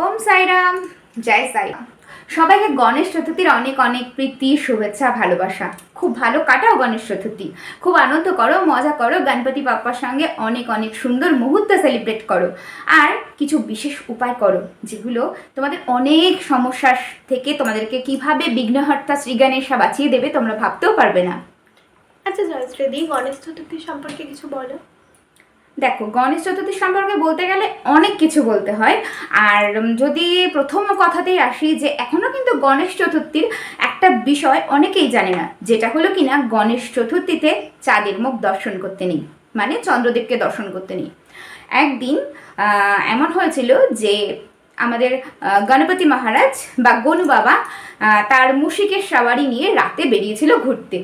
ওম সাইরাম। জয় সাইরাম। সবাইকে গণেশ চতুর্থীর অনেক অনেক প্রীতি, শুভেচ্ছা, ভালোবাসা। খুব ভালো কাটাও গণেশ চতুর্থী। খুব আনন্দ করো, মজা করো, গণপতি বাপ্পার সঙ্গে অনেক অনেক সুন্দর মুহূর্ত সেলিব্রেট করো। আর কিছু বিশেষ উপায় করো, যেগুলো তোমাদের অনেক সমস্যার থেকে তোমাদেরকে কীভাবে বিঘ্নহর্তা শ্রী গণেশা বাঁচিয়ে দেবে তোমরা ভাবতেও পারবে না। আচ্ছা জয়শ্রী গণেশ চতুর্থী সম্পর্কে কিছু বলো। দেখো, গণেশ চতুর্থী সম্পর্কে বলতে গেলে অনেক কিছু বলতে হয়। আর যদি প্রথম কথাতেই আসি যে, এখনও কিন্তু গণেশ চতুর্থীর একটা বিষয় অনেকেই জানে না, যেটা হলো কিনা গণেশ চতুর্থীতে চাঁদের মুখ দর্শন করতে নেই মানে চন্দ্রদেবকে দর্শন করতে নেই। একদিন এমন হয়েছিল যে, আমাদের গণপতি মহারাজ বা গনু বাবা তার মুশিকের সাওয়ারি নিয়ে রাতে বেরিয়েছিল ঘুরতে।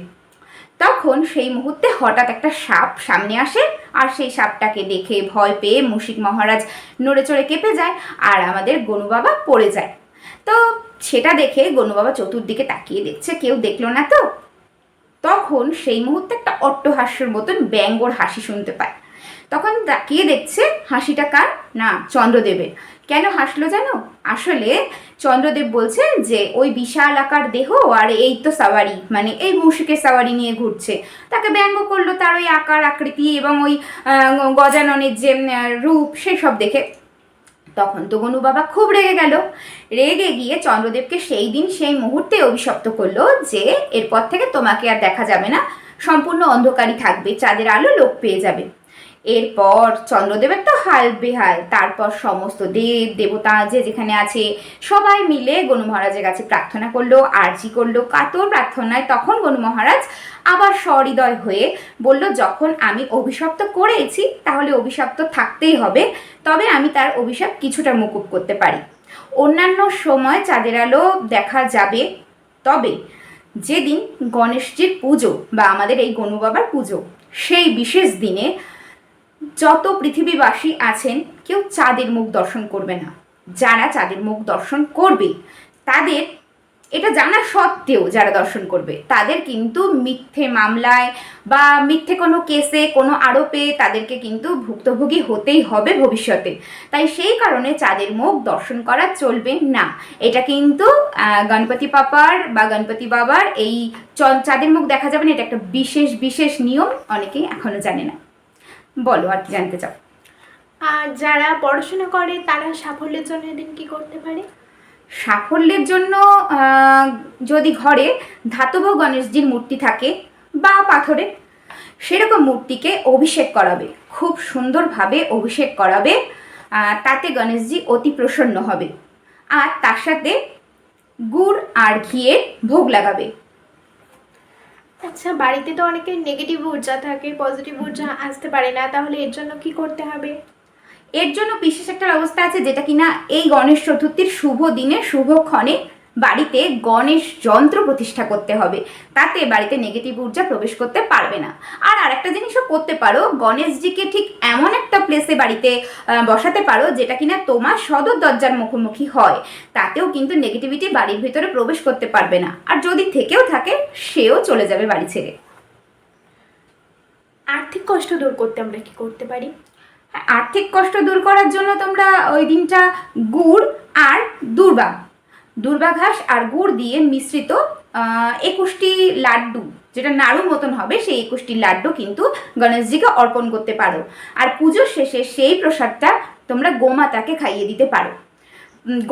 তখন সেই মুহূর্তে হঠাৎ একটা সাপ সামনে আসে আর সেই সাপটাকে দেখে ভয় পেয়ে মুশিক মহারাজ নড়ে চড়ে কেঁপে যায় আর আমাদের গনু বাবা পড়ে যায়। তো সেটা দেখে গনু বাবা চতুর্দিকে তাকিয়ে দেখছে, কেউ দেখল না তো। তখন সেই মুহূর্তে একটা অট্টহাস্যর মতন ব্যঙ্গর হাসি শুনতে পায়। তখন কে দেখছে? হাসিটা কার? না, চন্দ্রদেবের। কেন হাসলো জানো? আসলে চন্দ্রদেব বলছে যে, ওই বিশাল আকার দেহ আর এই তো সাওয়ারি মানে এই মুশিকের সাওয়ারি নিয়ে ঘুরছে। তাকে ব্যঙ্গ করল তার ওই আকার, আকৃতি এবং ওই গজাননের যে রূপ, সেসব দেখে। তখন তো গনু বাবা খুব রেগে গেল। রেগে গিয়ে চন্দ্রদেবকে সেই দিন সেই মুহূর্তে অভিশপ্ত করল যে, এরপর থেকে তোমাকে আর দেখা যাবে না। সম্পূর্ণ অন্ধকারই থাকবে, চাঁদের আলো লোক পেয়ে যাবে। এরপর চন্দ্রদেবের তো হাল বেহাল, তারপর সমস্ত দেব, দেবতা যে যেখানে আছে, সবাই মিলে গনু মহারাজের কাছে প্রার্থনা করল, আরজি করল, কাতর প্রার্থনায় তখন গনু মহারাজ আবার সহৃদয় হয়ে বলল, যখন আমি অভিশপ্ত করেছি, তাহলে অভিশপ্ত থাকতেই হবে, তবে আমি তার অভিশাপ কিছুটা মুকুব করতে পারি। অন্যান্য সময় চাঁদের আলো দেখা যাবে, তবে যেদিন গণেশজির পুজো বা আমাদের এই গনু বাবার পুজো, সেই বিশেষ দিনে যত পৃথিবীবাসী আছেন, কেউ চাঁদের মুখ দর্শন করবে না। যারা চাঁদের মুখ দর্শন করবে, তাদের এটা জানা সত্ত্বেও যারা দর্শন করবে, তাদের কিন্তু মিথ্যে মামলায় বা মিথ্যে কোনো কেসে, কোনো আরোপে তাদেরকে কিন্তু ভুক্তভোগী হতেই হবে ভবিষ্যতে। তাই সেই কারণে চাঁদের মুখ দর্শন করা চলবে না। এটা কিন্তু গণপতি পাপার বা গণপতি বাবার এই চাঁদের মুখ দেখা যাবে না, এটা একটা বিশেষ বিশেষ নিয়ম, অনেকেই এখনও জানে না। বলো আর কি জানতে চাও? আর যারা পড়াশোনা করে তারা সাফল্যের জন্য এদিন কি করতে পারে? সাফল্যের জন্য যদি ঘরে ধাতব গণেশজির মূর্তি থাকে বা পাথরে সেরকম মূর্তিকে অভিষেক করাবে খুব সুন্দরভাবে অভিষেক করাবে তাতে গণেশজি অতি প্রসন্ন হবে। আর তার সাথে গুড় আর ঘিয়ের ভোগ লাগাবে। আচ্ছা বাড়িতে তো অনেকের নেগেটিভ ঊর্জা থাকে পজিটিভ ঊর্জা আসতে পারে না, তাহলে এর জন্য কি করতে হবে? এর জন্য বিশেষ একটা ব্যবস্থা আছে যেটা কিনা এই গণেশ চতুর্থীর শুভ দিনে শুভক্ষণে বাড়িতে গণেশ যন্ত্র প্রতিষ্ঠা করতে হবে। তাতে বাড়িতে নেগেটিভ ঊর্জা প্রবেশ করতে পারবে না। আর আরেকটা জিনিসও করতে পারো গণেশজিকে ঠিক এমন একটা প্লেসে বাড়িতে বসাতে পারো যেটা কিনা তোমার সদর দরজার মুখোমুখি হয়। তাতেও কিন্তু নেগেটিভিটি বাড়ির ভিতরে প্রবেশ করতে পারবে না। আর যদি থেকেও থাকে সেও চলে যাবে বাড়ি ছেড়ে। আর্থিক কষ্ট দূর করতে আমরা কি করতে পারি? হ্যাঁ, আর্থিক কষ্ট দূর করার জন্য তোমরা ওই দিনটা গুড় আর দুর্বা দুর্বা ঘাস আর গুড় দিয়ে মিশ্রিত একুশটি লাড্ডু, যেটা নাড়ুর মতন হবে, সেই একুশটি লাড্ডু কিন্তু গণেশজিকে অর্পণ করতে পারো। আর পুজোর শেষে সেই প্রসাদটা তোমরা গোমাতাকে খাইয়ে দিতে পারো।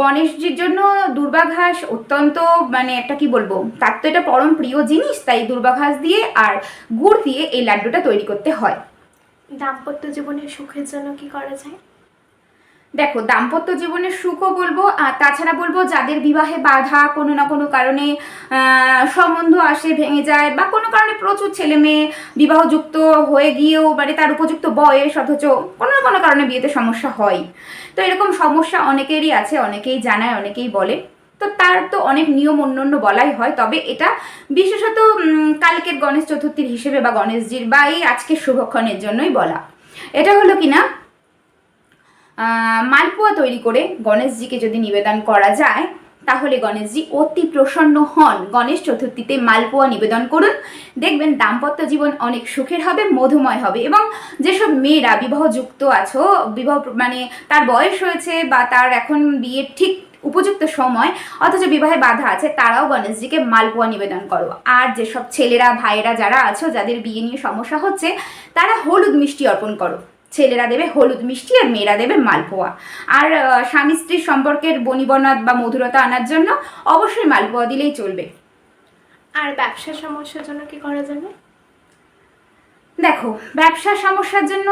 গণেশজির জন্য দুর্বাঘাস অত্যন্ত মানে একটা কি বলব, তার তো এটা পরম প্রিয় জিনিস, তাই দুর্বাঘাস দিয়ে আর গুড় দিয়ে এই লাড্ডুটা তৈরি করতে হয়। দাম্পত্য জীবনের সুখের জন্য কি করা যায়? দেখো, দাম্পত্য জীবনের সুখও বলব, আর তাছাড়া বলব যাদের বিবাহে বাধা কোনো না কোনো কারণে সম্বন্ধ আসে, ভেঙে যায়, বা কোনো কারণে প্রচুর ছেলে মেয়ে বিবাহযুক্ত হয়ে গিয়েও মানে তার উপযুক্ত বয়স, অথচ কোনো না কোনো কারণে বিয়েতে সমস্যা হয়। তো এরকম সমস্যা অনেকেরই আছে, অনেকেই জানায়, অনেকেই বলে। তো তার তো অনেক নিয়ম অন্যান্য বলাই হয়, তবে এটা বিশেষত কালকের গণেশ চতুর্থীর হিসেবে বা গণেশজির বা এই আজকের শুভক্ষণের জন্যই বলা। এটা হলো কিনা? মালপোয়া তৈরি করে গণেশজিকে যদি নিবেদন করা যায়, তাহলে গণেশজি অতি প্রসন্ন হন। গণেশ চতুর্থীতে মালপোয়া নিবেদন করুন। দেখবেন দাম্পত্য জীবন অনেক সুখের হবে, মধুময় হবে এবং যেসব মেয়েরা বিবাহযুক্ত আছো, বিবাহ মানে তার বয়স হয়েছে বা তার এখন বিয়ের ঠিক উপযুক্ত সময়, অথচ বিবাহে বাধা আছে, তারাও গণেশজিকে মালপোয়া নিবেদন করো। আর যেসব ছেলেরা, ভাইয়েরা যারা আছো, যাদের বিয়ে নিয়ে সমস্যা হচ্ছে, তারা হলুদ মিষ্টি অর্পণ করো। ছেলেরা দেবে হলুদ মিষ্টি আর মেয়েরা দেবে মালপোয়া। আর স্বামী স্ত্রীর সম্পর্কের বনিবনাত বা মধুরতা আনার জন্য অবশ্যই মালপোয়া দিলেই চলবে। আর ব্যবসার সমস্যার জন্য কি করা যাবে? দেখো ব্যবসার সমস্যার জন্য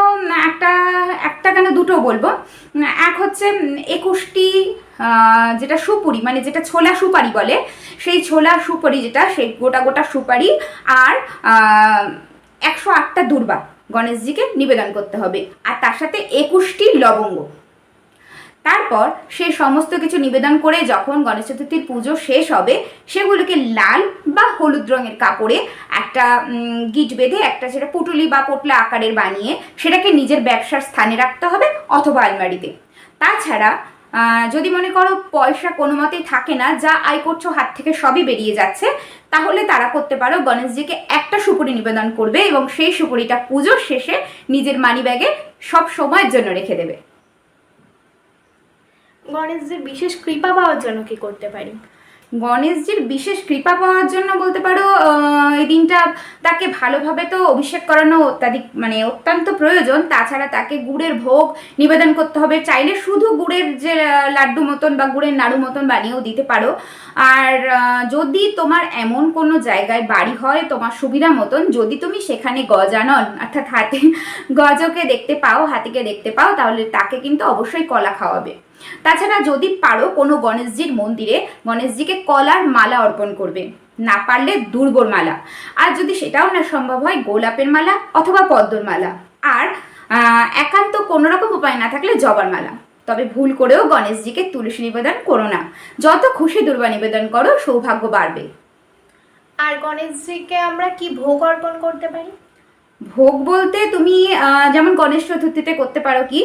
একটা একটা কেন দুটো বলব। এক হচ্ছে একুশটি যেটা সুপুরি মানে যেটা ছোলা সুপারি বলে সেই ছোলা সুপারি যেটা সেই গোটা গোটা সুপারি আর একশো আটটা দুর্বা গণেশজিকে নিবেদন করতে হবে, আর তার সাথে একুশটি লবঙ্গ। তারপর সে সমস্ত কিছু নিবেদন করে যখন গণেশ চতুর্থীর পুজো শেষ হবে, সেগুলোকে লাল বা হলুদ রঙের কাপড়ে একটা গিট বেঁধে একটা সেটা পুটুলি বা পোটলা আকারের বানিয়ে সেটাকে নিজের ব্যবসার স্থানে রাখতে হবে অথবা আলমারিতে। তাছাড়া যদি মনে করো পয়সা কোনো মতেই থাকে না, যা আয় করছ হাত থেকে সবই বেরিয়ে যাচ্ছে, তাহলে তারা করতে পারো গণেশজিকে একটা সুপুরি নিবেদন করবে এবং সেই সুপুরিটা পুজোর শেষে নিজের মানি ব্যাগে সব সময়ের জন্য রেখে দেবে। গণেশজির বিশেষ কৃপা পাওয়ার জন্য কি করতে পারি? গণেশজির বিশেষ কৃপা পাওয়ার জন্য বলতে পারো এই দিনটা তাকে ভালোভাবে তো অভিষেক করানো অত্যাধিক মানে অত্যন্ত প্রয়োজন। তাছাড়া তাকে গুড়ের ভোগ নিবেদন করতে হবে। চাইলে শুধু গুড়ের যে লাড্ডু মতন বা গুড়ের নাড়ু মতন বানিয়েও দিতে পারো। আর যদি তোমার এমন কোনো জায়গায় বাড়ি হয়, তোমার সুবিধা মতন, যদি তুমি সেখানে গজানন, অর্থাৎ হাতে গজকে দেখতে পাও, হাতিকে দেখতে পাও, তাহলে তাকে কিন্তু অবশ্যই কলা খাওয়াবে। তাছাড়া যদি পারো কোনো গণেশজির মন্দিরে গণেশজিকে কলার মালা অর্পণ করবে না পারলে দুর্বর মালা। আর যদি সেটাও না সম্ভব হয় গোলাপের মালা অথবা পদ্মর মালা। আর একান্ত কোনো রকম উপায় না থাকলে জবার মালা। তবে ভুল করেও গণেশজিকে তুলসী নিবেদন করো না। যত খুশি দুর্বা নিবেদন করো সৌভাগ্য বাড়বে। আর গণেশজিকে আমরা কি ভোগ অর্পণ করতে পারি? ভোগ বলতে তুমি যেমন গণেশ চতুর্থীতে করতে পারো কি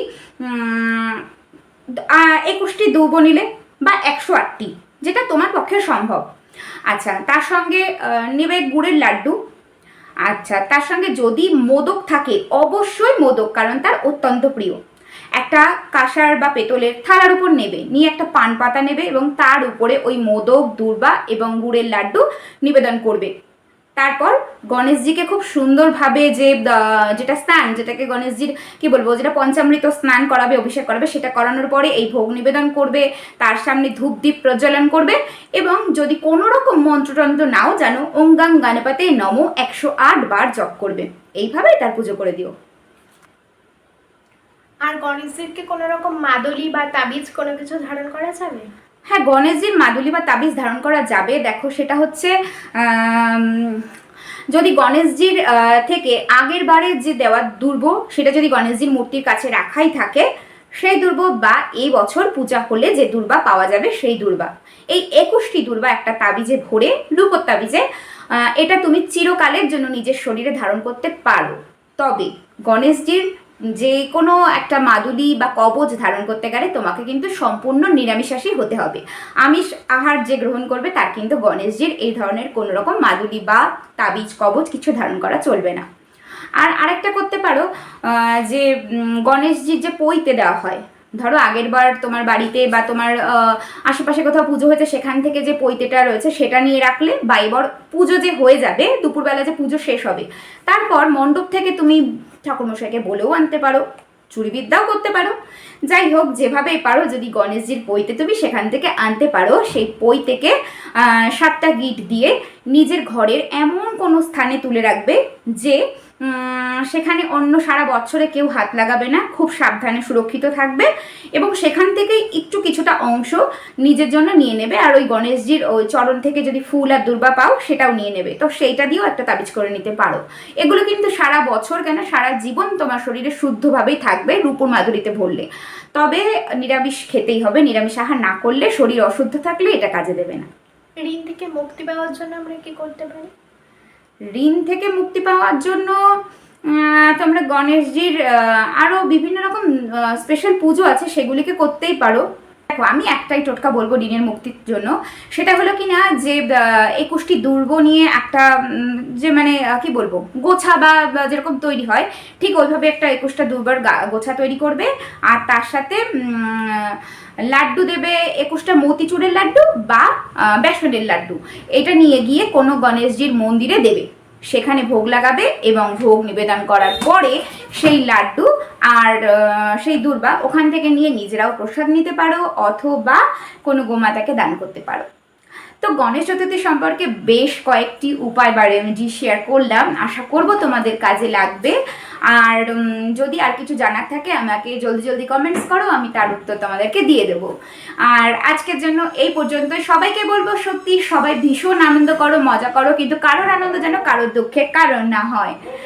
একুশটি দুব নিলে বা একশো আটটি, যেটা তোমার পক্ষে সম্ভব। আচ্ছা তার সঙ্গে নেবে গুড়ের লাড্ডু। আচ্ছা তার সঙ্গে যদি মোদক থাকে, অবশ্যই মোদক, কারণ তার অত্যন্ত প্রিয়। একটা কাঁসার বা পেতলের থালার উপর নেবে, নিয়ে একটা পান পাতা নেবে এবং তার উপরে ওই মোদক, দূর্বা এবং গুড়ের লাড্ডু নিবেদন করবে। তারপর গণেশজিকে খুব সুন্দরভাবে যে যেটা স্নান, যেটাকে গণেশজির, কি বলব, যেটা পঞ্চামৃত স্নান করাবে, অভিষেক করাবে, সেটা করানোর পরে এই ভোগ নিবেদন করবে, তার সামনে ধূপ দ্বীপ প্রজ্বলন করবে এবং যদি কোনো রকম মন্ত্রতন্ত্র নাও জানো, ওঙ্গাং গানপাতে নম একশো আট বার জপ করবে। এইভাবেই তার পুজো করে দিও। আর গণেশজিকে কোনো রকম মাদলি বা তাবিজ কোনো কিছু ধারণ করা যাবে? হ্যাঁ গণেশজির মাদুলি বা তাবিজ ধারণ করা যাবে। দেখো, সেটা হচ্ছে যদি গণেশজির থেকে আগের বারে যে দেওয়া দুর্ব, সেটা যদি গণেশজির মূর্তির কাছে রাখাই থাকে, সেই দুর্ব বা এই বছর পূজা হলে যে দুর্বা পাওয়া যাবে সেই দুর্বা। এই একুশটি দুর্বা একটা তাবিজে ভরে, রূপোর তাবিজে এটা তুমি চিরকালের জন্য নিজের শরীরে ধারণ করতে পারো। তবে গণেশজির যে কোনো একটা মাদুলি বা কবচ ধারণ করতে গেলে তোমাকে কিন্তু সম্পূর্ণ নিরামিষাশী হতে হবে। আমিষ আহার যে গ্রহণ করবে তার কিন্তু গণেশজির এই ধরনের কোনো রকম মাদুলি বা তাবিজ কবচ কিছু ধারণ করা চলবে না। আর আরেকটা করতে পারো যে গণেশজির যে পইতে দেওয়া হয় ধরো আগের বার তোমার বাড়িতে বা তোমার আশেপাশে কোথাও পুজো হয়েছে, সেখান থেকে যে পৈতেটা রয়েছে, সেটা নিয়ে রাখলে বা এবার পুজো যে হয়ে যাবে, দুপুরবেলা যে পুজো শেষ হবে, তারপর মণ্ডপ থেকে তুমি ঠাকুরমশাইকে বলেও আনতে পারো, চুরিবিদ্যাও করতে পারো। যাই হোক যেভাবেই পারো, যদি গণেশজির পইতে তুমি সেখান থেকে আনতে পারো, সেই পই থেকে সাতটা গিট দিয়ে নিজের ঘরের এমন কোনো স্থানে তুলে রাখবে যে সেখানে অন্য সারা বছরে কেউ হাত লাগাবে না, খুব সাবধানে সুরক্ষিত থাকবে এবং সেখান থেকেই একটু কিছুটা অংশ নিজের জন্য নিয়ে নেবে আর ওই গণেশজির ওই চরণ থেকে যদি ফুল আর দুর্বা পাও সেটাও নিয়ে নেবে। তো সেইটা দিয়েও একটা তাবিজ করে নিতে পারো। এগুলো কিন্তু সারা বছর কেন, সারা জীবন তোমার শরীরে শুদ্ধভাবেই থাকবে রূপর মাধুরীতে ভরলে। তবে নিরামিষ খেতেই হবে, নিরামিষ আহার না করলে শরীর অশুদ্ধ থাকলে এটা কাজে দেবে না। ঋণ থেকে মুক্তি পাওয়ার জন্য আমরা কি করতে পারি? ঋণ থেকে মুক্তি পাওয়ার জন্য তোমরা গণেশজির আরও বিভিন্ন রকম স্পেশাল পুজো আছে, সেগুলিকে করতেই পারো। দেখো, আমি একটাই টোটকা বলব ঋণের মুক্তির জন্য। সেটা হলো কি না যে একুশটি দুর্গ নিয়ে একটা যে মানে কি বলব, গোছা বা যেরকম তৈরি হয়, ঠিক ওইভাবে একটা একুশটা দুর্বার গা- গোছা তৈরি করবে। আর তার সাথে লাড্ডু দেবে একুশটা মতিচুরের লাড্ডু বা বেসনের লাড্ডু। এটা নিয়ে গিয়ে কোনো গণেশজির মন্দিরে দেবে। সেখানে ভোগ লাগাবে এবং ভোগ নিবেদন করার পরে সেই লাড্ডু আর সেই দুর্বা ওখান থেকে নিয়ে নিজেরাও প্রসাদ নিতে পারো অথবা কোনো গোমাতাকে দান করতে পারো। তো গণেশ চতুর্থী সম্পর্কে বেশ কয়েকটি উপায় বা রেমেডি শেয়ার করলাম। আশা করব তোমাদের কাজে লাগবে। আর যদি আর কিছু জানার থাকে, আমাকে জলদি জলদি কমেন্টস করো, আমি তার উত্তর তোমাদেরকে দিয়ে দেবো। আর আজকের জন্য এই পর্যন্ত সবাইকে বলব, সত্যি সবাই ভীষণ আনন্দ করো, মজা করো, কিন্তু কারোর আনন্দ যেন কারোর দুঃখের কারণ না হয়।